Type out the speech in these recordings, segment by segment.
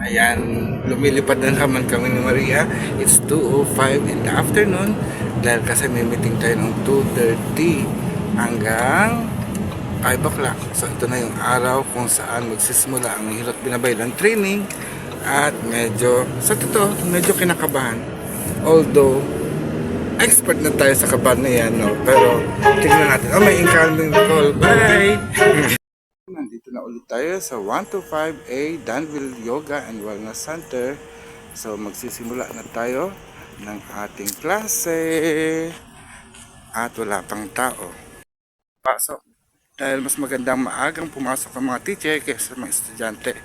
Ayan, lumilipad na naman kami ni Maria. It's 2.05 in the afternoon dahil kasi may meeting tayo ng 2.30 hanggang 5 o'clock. So ito na yung araw kung saan magsisimula ang hirot binabay ng training at medyo, sa totoo, medyo kinakabahan. Although, expert na tayo sa kabahan na yan, no? Pero, tingnan natin. Oh, may incoming call. Bye! Na ulit tayo sa 125A Danville Yoga and Wellness Center. So magsisimula na tayo ng ating klase. At wala pang tao. Pasok. Dahil mas magandang maagang pumasok ang mga teacher kaysa mga estudyante.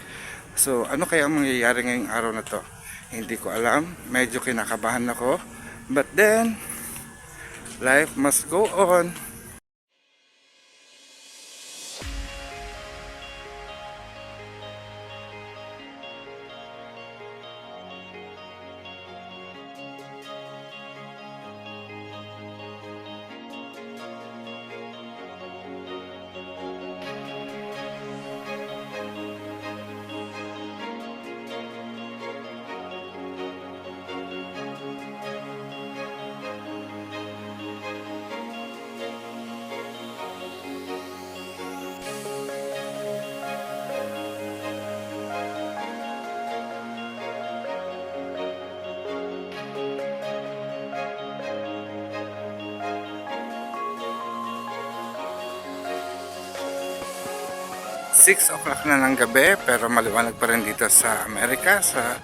So ano kaya ang mangyayari ngayong araw na to? Hindi ko alam. Medyo kinakabahan ako. But then, life must go on. Six o'clock na ng gabi pero maliwanag pa rin dito sa Amerika sa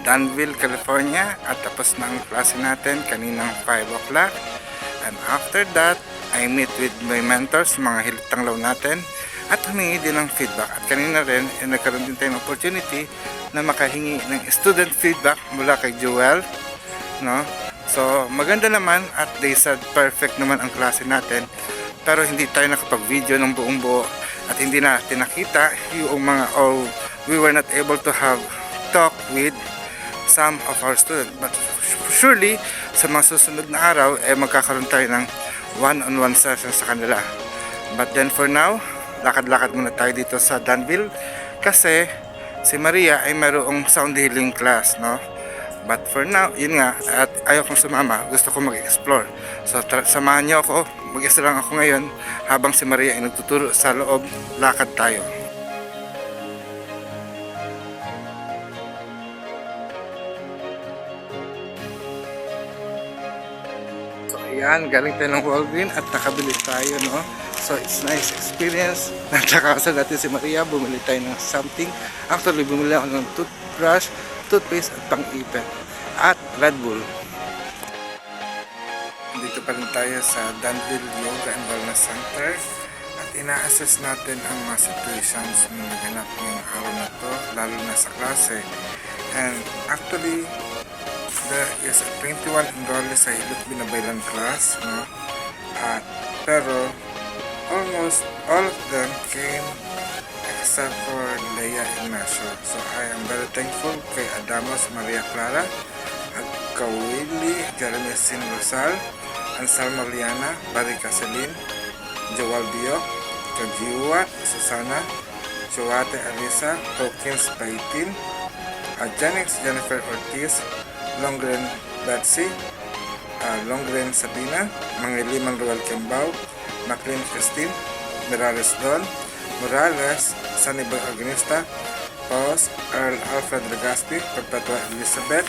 Danville, California. At tapos na ang klase natin kaninang 5 o'clock. And after that I meet with my mentors, mga hilitang law natin. At humingi din ng feedback. At kanina rin eh, nagkaroon din tayo ng opportunity na makahingi ng student feedback mula kay Joel no? So, maganda naman at they said perfect naman ang klase natin. Pero hindi tayo nakapag-video ng buong buo at hindi natin nakita yung mga or we were not able to have talk with some of our students. But surely, sa mga susunod na araw, eh magkakaroon tayo ng one-on-one session sa kanila. But then for now, lakad-lakad muna tayo dito sa Danville kasi si Maria ay mayroong sound healing class, no? But for now, yun nga, at ayaw kong sumama, gusto ko mag-explore. So, samahan niyo ako, mag-isa lang ako ngayon, habang si Maria ay nagtuturo sa loob, lakad tayo. So, ayan, galing tayo ng Walgreens at nakabili tayo, no? So, it's nice experience. Nagkakasal natin si Maria, bumili tayo ng something. Actually, bumili ako ng toothbrush, toothpaste at pang-ipet. At Red Bull. Dito pa rin tayo sa Danville Yoga and Wellness Center. At ina-assess natin ang mga situations na naganap ngayong araw na to, lalo na sa klase. And actually, there is 21 enrollees sa Hilot Binabaylan class, no? At, pero, almost all of them came except for Leia Ignacio. So, I am very thankful kay Adamos Maria Clara, at Kawili Jeremy Sin Rosal, Anselma Liana, Barry Caselin, Joel Bio, Kajiwa, Susana, Chuate Alisa, Hawkins Paitin, Janix Jennifer Ortiz, Longren Betsy, uh, Longren Sabina, Mangiliman Ruel Kembao, Maclean Christine, Morales Don, Morales, Sanibay Organista, Paus, Earl Alfred Legaspi, Perpetua Elizabeth,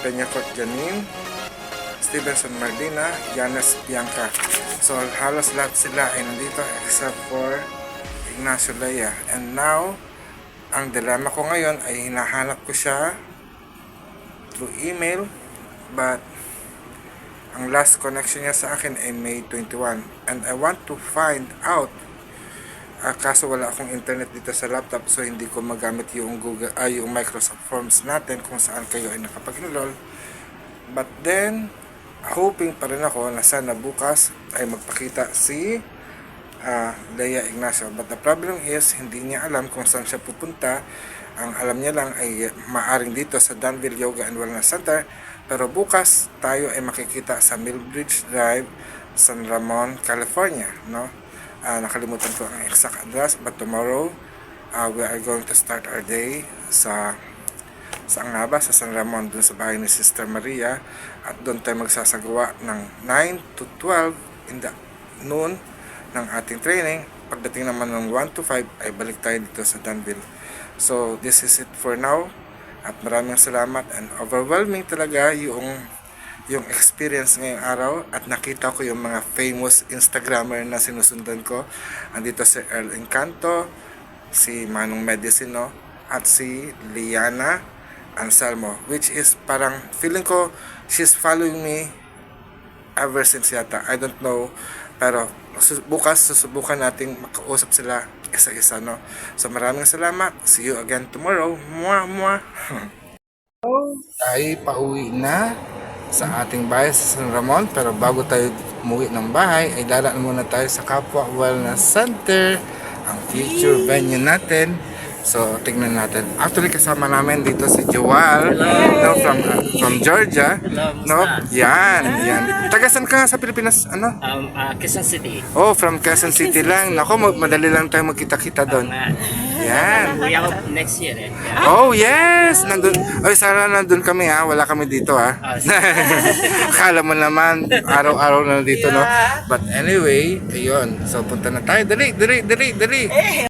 Peñafort Janine, Stevenson Mardina, Yanes Bianca. So halos lahat sila ay nandito except for Ignacio Leia. And now, ang dilemma ko ngayon ay hinahanap ko siya through email but ang last connection niya sa akin ay May 21 and I want to find out ah, kaso wala akong internet dito sa laptop so hindi ko magamit yung Google ay yung Microsoft Forms natin kung saan kayo ay nakapag-enroll but then hoping pa rin ako na sana bukas ay magpakita si ah, Leia Ignacio. But the problem is, hindi niya alam kung saan siya pupunta. Ang alam niya lang ay maaring dito sa Danville Yoga and Wellness Center. Pero bukas tayo ay makikita sa Millbridge Drive, San Ramon, California. No? Ah, nakalimutan ko ang exact address. But tomorrow, ah, we are going to start our day sa Saan nga ba? Sa San Ramon, dun sa bahay ni Sister Maria. At doon tayo magsasagawa ng 9 to 12 in the noon ng ating training. Pagdating naman ng 1 to 5 ay balik tayo dito sa Danville. So, this is it for now. At maraming salamat and overwhelming talaga yung yung experience ngayong araw at nakita ko yung mga famous Instagrammer na sinusundan ko. Andito si Earl Encanto, si Manong Medicino, at si Liana Anselmo, which is parang feeling ko she's following me ever since yata. I don't know. Pero bukas susubukan nating makausap sila isa-isa, no? So maraming salamat. See you again tomorrow. Mwah, mwah. Tayo pauwi na sa ating bahay sa San Ramon. Pero bago tayo umuwi ng bahay, ay dadaan muna tayo sa Kapwa Wellness Center, ang future venue natin. So, tingnan natin. Actually, kasama namin dito si Joel, no, from, from Georgia. No? Yan, yan. Taga saan ka nga sa Pilipinas? Ano? Um, uh, Quezon City. Oh, from Quezon City lang. Nako, ma- madali lang tayo magkita-kita doon. Yan. Uwi ako next year eh. Yeah. Oh, yes! Nandun. Oy, sana nandun kami ha. Wala kami dito ha. Ah, sige. Akala mo naman, araw-araw na dito, no? But anyway, ayun. So, punta na tayo. Dali, dali, dali, dali.